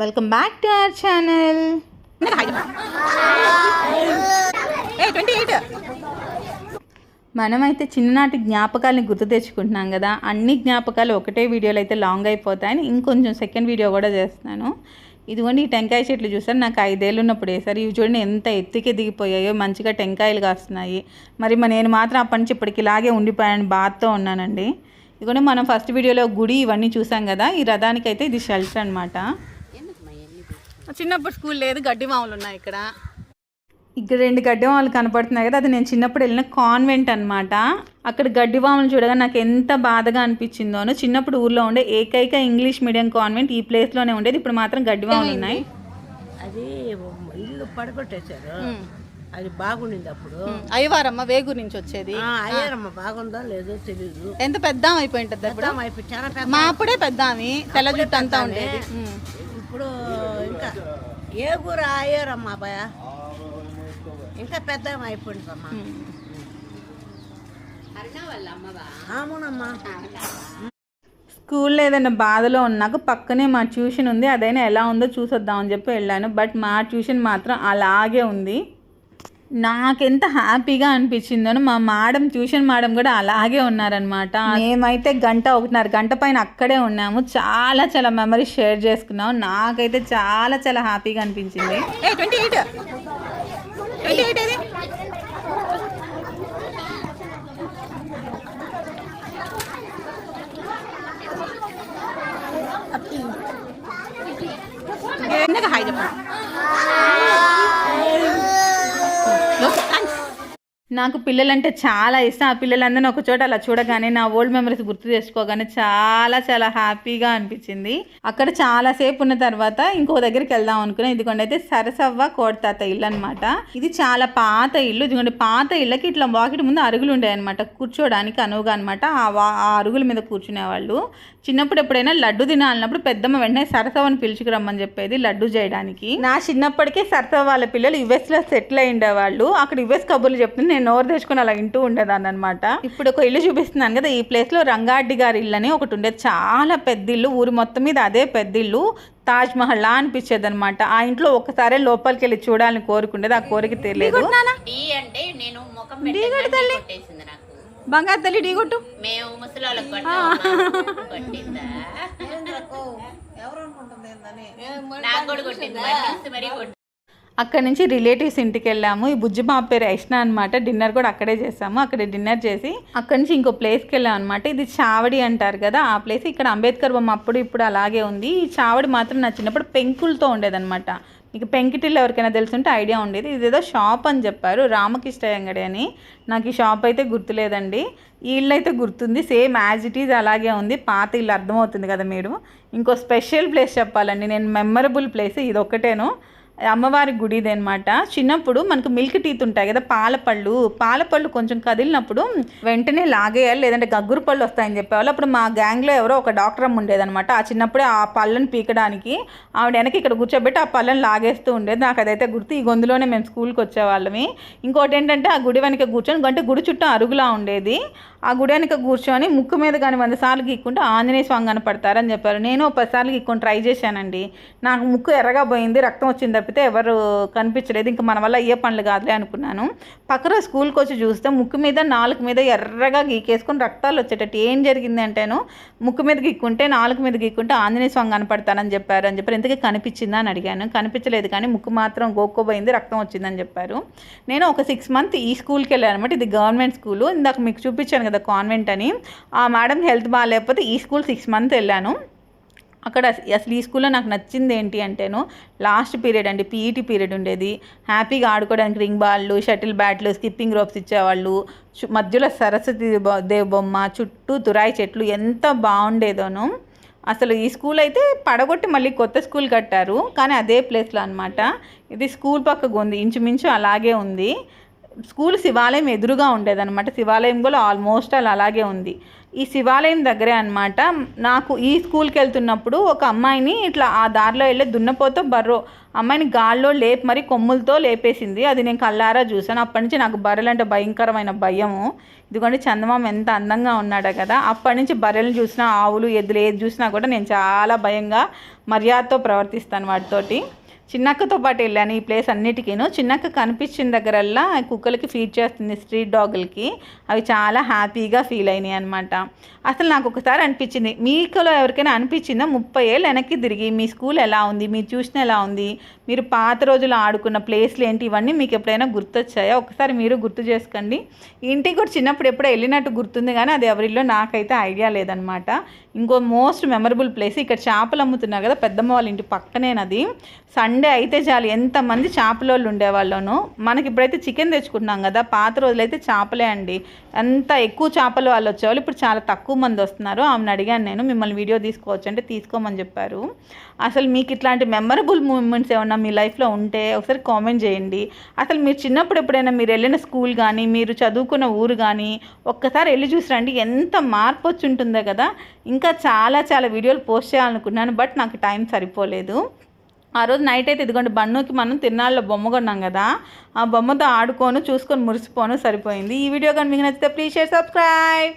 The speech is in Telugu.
Welcome back to our channel మనమైతే చిన్ననాటి జ్ఞాపకాలని గుర్తు తెచ్చుకుంటున్నాం కదా. అన్ని జ్ఞాపకాలు ఒకటే వీడియోలో అయితే లాంగ్ అయిపోతాయని ఇంకొంచెం సెకండ్ వీడియో కూడా చేస్తున్నాను. ఇదిగోండి ఈ టెంకాయ చెట్లు చూసారు? నాకు ఐదేళ్ళు ఉన్నప్పుడు వేసారు ఇవి చూడండి ఎంత ఎత్తుకి దిగిపోయాయో మంచిగా టెంకాయలు కాస్తున్నాయి. మరి నేను మాత్రం అప్పటి నుంచి ఇప్పటికి ఇలాగే ఉండిపోయాను బాధతో ఉన్నానండి. ఇదిగోండి మనం ఫస్ట్ వీడియోలో గుడి ఇవన్నీ చూసాం కదా. ఈ రథానికి అయితే ఇది షెల్టర్ అనమాట చిన్నప్పుడు స్కూల్ లేదు గడ్డి మామూలు ఉన్నాయి ఇక్కడ. ఇక్కడ రెండు గడ్డివాములు కనపడుతున్నాయి కదా అది నేను చిన్నప్పుడు వెళ్ళిన కాన్వెంట్ అనమాట అక్కడ గడ్డివాములు చూడగా నాకు ఎంత బాధగా అనిపించిందోనో చిన్నప్పుడు ఊర్లో ఉండే ఏకైక ఇంగ్లీష్ మీడియం కాన్వెంట్ ఈ ప్లేస్లోనే ఉండేది. ఇప్పుడు మాత్రం గడ్డివాములు ఉన్నాయి. అది ఇల్లు పడగొట్టేశారు. అది బాగుండింది అప్పుడు. అయ్యవారమ్మ వేగూరు నుంచి వచ్చేది. ఆ, అయ్యారమ్మ బాగుందో లేదో తెలీదు. ఎంత పెద్ద అయిపోయి ఉంటుంది అప్పుడు? పెద్ద అయిపోయి చాలా పెద్ద. మా అప్పుడే పెద్ద ఆమె తెల్ల జుట్టు అంతా ఉండేది. ఇంకా ఏ కూర అయ్యారమ్మ అబ్బాయ? ఇంకా పెద్ద అయిపోయిందమ్మా. అవునమ్మా స్కూల్లో ఏదైనా బాధలో ఉన్నాక పక్కనే మా ట్యూషన్ ఉంది అదైనా ఎలా ఉందో చూసొద్దామని చెప్పి వెళ్ళాను. బట్ మా ట్యూషన్ మాత్రం అలాగే ఉంది. నాకెంత హ్యాపీగా అనిపించిందో మా మేడం ట్యూషన్ మేడం కూడా అలాగే ఉన్నారనమాట మేమైతే గంట ఒకటిన్నర గంట పైన అక్కడే ఉన్నాము. చాలా చాలా మెమరీస్ షేర్ చేసుకున్నాం. నాకైతే చాలా చాలా హ్యాపీగా అనిపించింది. హాయ్ చెప్పండి నాకు పిల్లలంటే చాలా ఇష్టం. ఆ పిల్లలందరినీ ఒక చోట అలా చూడగానే నా ఓల్డ్ మెమరీస్ గుర్తు చేసుకోగానే చాలా చాలా హ్యాపీగా అనిపించింది. అక్కడ చాలాసేపు ఉన్న తర్వాత ఇంకో దగ్గరికి వెళ్దాం అనుకున్నా. ఇదిగోండి అయితే సరసవ్వ కోడతాత ఇల్లు అనమాట ఇది చాలా పాత ఇల్లు. ఇదిగోండి పాత ఇళ్ళకి ఇట్లా వాకిట్ ముందు అరుగులు అనమాట కూర్చోడానికి అనువుగా అనమాట ఆ ఆ అరుగుల మీద కూర్చునేవాళ్ళు. చిన్నప్పుడు ఎప్పుడైనా లడ్డు తినాలన్నప్పుడు పెద్దమ్మ వెంటనే సరసవని పిలుచుకురమ్మని చెప్పేది లడ్డు చేయడానికి. నా చిన్నప్పటికే సరసవ్వ వాళ్ళ పిల్లలు యుఎస్లో సెటిల్ అయ్యిండేవాళ్ళు. అక్కడ యుఎస్ కబుర్లు చెప్తుంది నేను నోరు తెచ్చుకొని అలా వింటూ ఉండేదాన్ని అనమాట ఇప్పుడు ఒక ఇల్లు చూపిస్తున్నాను కదా ఈ ప్లేస్లో రంగారెడ్డి గారి ఇల్లు అని ఒకటి ఉండేది. చాలా పెద్ద ఇల్లు ఊరి మొత్తం మీద అదే పెద్ద ఇల్లు తాజ్ మహల్ లా అనిపించేది అనమాట ఆ ఇంట్లో ఒకసారి లోపలికి వెళ్ళి చూడాలని కోరుకుండేది. ఆ కోరిక తీరలేదు. టీ అంటే నేను ముఖం పెట్టగానే కొట్టేసింది నాకు. బంగారు తల్లి మేము ముసలాళ్ళకి అక్కడ నుంచి రిలేటివ్స్ ఇంటికి వెళ్ళాము. ఈ బుజ్జి మా పేరు యష్ణ అనమాట డిన్నర్ కూడా అక్కడే చేసాము అక్కడ డిన్నర్ చేసి అక్కడ నుంచి ఇంకో ప్లేస్కి వెళ్ళాం అనమాట ఇది చావడి అంటారు కదా ఆ ప్లేస్ ఇక్కడ అంబేద్కర్ బొమ్మ అప్పుడు ఇప్పుడు అలాగే ఉంది. ఈ చావడి మాత్రం నా చిన్నప్పుడు పెంకులతో ఉండేదన్నమాట. మీకు పెంకిటిల్లు ఎవరికైనా తెలుసుంటే ఐడియా ఉండేది. ఇదేదో షాప్ అని చెప్పారు రామకృష్ణ అంగడి అని. నాకు ఈ షాప్ అయితే గుర్తులేదండి. ఈ ఇల్లు అయితే గుర్తుంది. సేమ్ యాజ్ ఇట్ ఈజ్ అలాగే ఉంది. పాత ఇల్లు అర్థమవుతుంది కదా మీరు. ఇంకో స్పెషల్ ప్లేస్ చెప్పాలండి. నేను మెమరబుల్ ప్లేస్ ఇది ఒక్కటేను అమ్మవారి గుడి అనమాట చిన్నప్పుడు మనకు మిల్క్ టీత్ ఉంటాయి కదా పాలపళ్ళు. పాలపళ్ళు కొంచెం కదిలినప్పుడు వెంటనే లాగేయాలి లేదంటే గగ్గురు పళ్ళు వస్తాయని చెప్పేవాళ్ళు. అప్పుడు మా గ్యాంగ్లో ఎవరో ఒక డాక్టర్ అమ్మ ఉండేదనమాట ఆ చిన్నప్పుడే ఆ పళ్ళను పీకడానికి ఆవిడ వెనక ఇక్కడ కూర్చోబెట్టి ఆ పళ్ళను లాగేస్తూ ఉండేది. నాకు అదైతే గుర్తు ఈ గొంతులోనే మేము స్కూల్కి వచ్చేవాళ్ళమి. ఇంకోటి ఏంటంటే ఆ గుడి వెనక కూర్చొని అంటే గుడి చుట్టూ అరుగులా ఉండేది. ఆ గుడానికి కూర్చొని ముక్కు మీద కానీ వంద సార్లు గీక్కుంటే ఆంజనేయ స్వామి కనపడతారని చెప్పారు. నేను పదిసార్లు గీక్కొని ట్రై చేశానండి. నాకు ముక్కు ఎర్రగా పోయింది రక్తం వచ్చింది తప్పితే ఎవరు కనిపించలేదు. ఇంకా మన వల్ల అయ్యే పనులు కాదులే అనుకున్నాను. పక్కన స్కూల్కి వచ్చి చూస్తే ముక్కు మీద నాలుగు మీద ఎర్రగా గీకేసుకొని రక్తాలు వచ్చేటట్టు ఏం జరిగింది అంటేను ముక్కు మీద గీక్కుంటే నాలుగు మీద గీక్కుంటే ఆంజనేయ స్వామి కనపడతారని చెప్పారు అని చెప్పారు. ఇంతకీ కనిపించిందా అని అడిగాను. కనిపించలేదు కానీ ముక్కు మాత్రం గోక్కోబోయింది రక్తం వచ్చిందని చెప్పారు. నేను ఒక సిక్స్ మంత్ ఈ స్కూల్కి వెళ్ళాను అనమాట ఇది గవర్నమెంట్ స్కూల్. ఇందాక మీకు చూపించాను కదా కాన్వెంట్ అని. ఆ మేడం హెల్త్ బాగాలేకపోతే ఈ స్కూల్ సిక్స్ మంత్ వెళ్ళాను. అక్కడ అసలు ఈ స్కూల్లో నాకు నచ్చింది ఏంటి అంటేను లాస్ట్ పీరియడ్ అండి పీఈటీ పీరియడ్ ఉండేది. హ్యాపీగా ఆడుకోవడానికి రింగ్ బాళ్ళు షటిల్ బ్యాట్లు స్కిప్పింగ్ రోప్స్ ఇచ్చేవాళ్ళు. మధ్యలో సరస్వతి బొ- దేవ్ బొమ్మ చుట్టూ తురాయి చెట్లు ఎంత బాగుండేదోను. అసలు ఈ స్కూల్ అయితే పడగొట్టి మళ్ళీ కొత్త స్కూల్ కట్టారు. కానీ అదే ప్లేస్లో అనమాట ఇది స్కూల్ పక్కకు ఉంది ఇంచుమించు అలాగే ఉంది. స్కూల్ శివాలయం ఎదురుగా ఉండేదన్నమాట. శివాలయం కూడా ఆల్మోస్ట్ అలా అలాగే ఉంది. ఈ శివాలయం దగ్గరే అనమాట నాకు ఈ స్కూల్కి వెళ్తున్నప్పుడు ఒక అమ్మాయిని ఇట్లా ఆ దారిలో వెళ్ళే దున్నపోతో బర్రో అమ్మాయిని గాల్లో లేపి మరి కొమ్ములతో లేపేసింది. అది నేను కళ్ళారా చూసాను అప్పటి నుంచి నాకు బర్రెలు అంటే భయంకరమైన భయము. ఇదిగోండి చందమామ ఎంత అందంగా ఉన్నాడో కదా. అప్పటి నుంచి బర్రెలు చూసినా ఆవులు ఎద్దులు ఏది చూసినా కూడా నేను చాలా భయంగా మర్యాదతో ప్రవర్తిస్తాను వాటితోటి. చిన్నక్కతో పాటు వెళ్ళాను ఈ ప్లేస్ అన్నిటికీను. చిన్నక్క కనిపించిన దగ్గరల్లా కుక్కలకి ఫీడ్ చేస్తుంది స్ట్రీట్ డాగులకి. అవి చాలా హ్యాపీగా ఫీల్ అయినాయి అనమాట అసలు నాకు ఒకసారి అనిపించింది మీకులో ఎవరికైనా అనిపించిందా? ముప్పై ఏళ్ళు వెనక్కి తిరిగి మీ స్కూల్ ఎలా ఉంది? మీరు చూసిన ఎలా ఉంది? మీరు పాత రోజులు ఆడుకున్న ప్లేస్లు ఏంటి? ఇవన్నీ మీకు ఎప్పుడైనా గుర్తొచ్చాయా? ఒకసారి మీరు గుర్తు చేసుకోండి. ఇంటికి కూడా చిన్నప్పుడు ఎప్పుడో వెళ్ళినట్టు గుర్తుంది కానీ అది ఎవరిలో నాకైతే ఐడియా లేదనమాట ఇంకో మోస్ట్ మెమరబుల్ ప్లేస్ ఇక్కడ చేపలు అమ్ముతున్నారు కదా పెద్దమ్మ వాళ్ళ ఇంటి పక్కనేనది. సండే అయితే చాలు. ఎంతమంది చేపలోళ్ళు ఉండేవాళ్ళను? మనకి ఇప్పుడైతే చికెన్ తెచ్చుకుంటున్నాం కదా పాత రోజులైతే చేపలే అండి. అంత ఎక్కువ చేపలు వాళ్ళు వచ్చేవాళ్ళు ఇప్పుడు చాలా తక్కువ మంది వస్తున్నారు. ఆమెను అడిగాను నేను మిమ్మల్ని వీడియో తీసుకోవచ్చు అంటే తీసుకోమని చెప్పారు. అసలు మీకు ఇట్లాంటి మెమరబుల్ మూమెంట్స్ ఏమన్నా మీ లైఫ్లో ఉంటే ఒకసారి కామెంట్ చేయండి. అసలు మీరు చిన్నప్పుడు ఎప్పుడైనా మీరు వెళ్ళిన స్కూల్ కానీ మీరు చదువుకున్న ఊరు కానీ ఒక్కసారి వెళ్ళి చూసి రండి. ఎంత మార్పు వచ్చి ఉంటుందో కదా. ఇంకా చాలా చాలా వీడియోలు పోస్ట్ చేయాలనుకున్నాను బట్ నాకు టైం సరిపోలేదు. ఆ రోజు నైట్ అయితే ఇదిగోండి బన్నుకి మనం తిరునాళ్ళలో బొమ్మ కొన్నాం కదా. ఆ బొమ్మతో ఆడుకోను చూసుకొని మురిసిపోను సరిపోయింది. ఈ వీడియో కానీ మీకు నచ్చితే ప్లీజ్ షేర్ సబ్స్క్రైబ్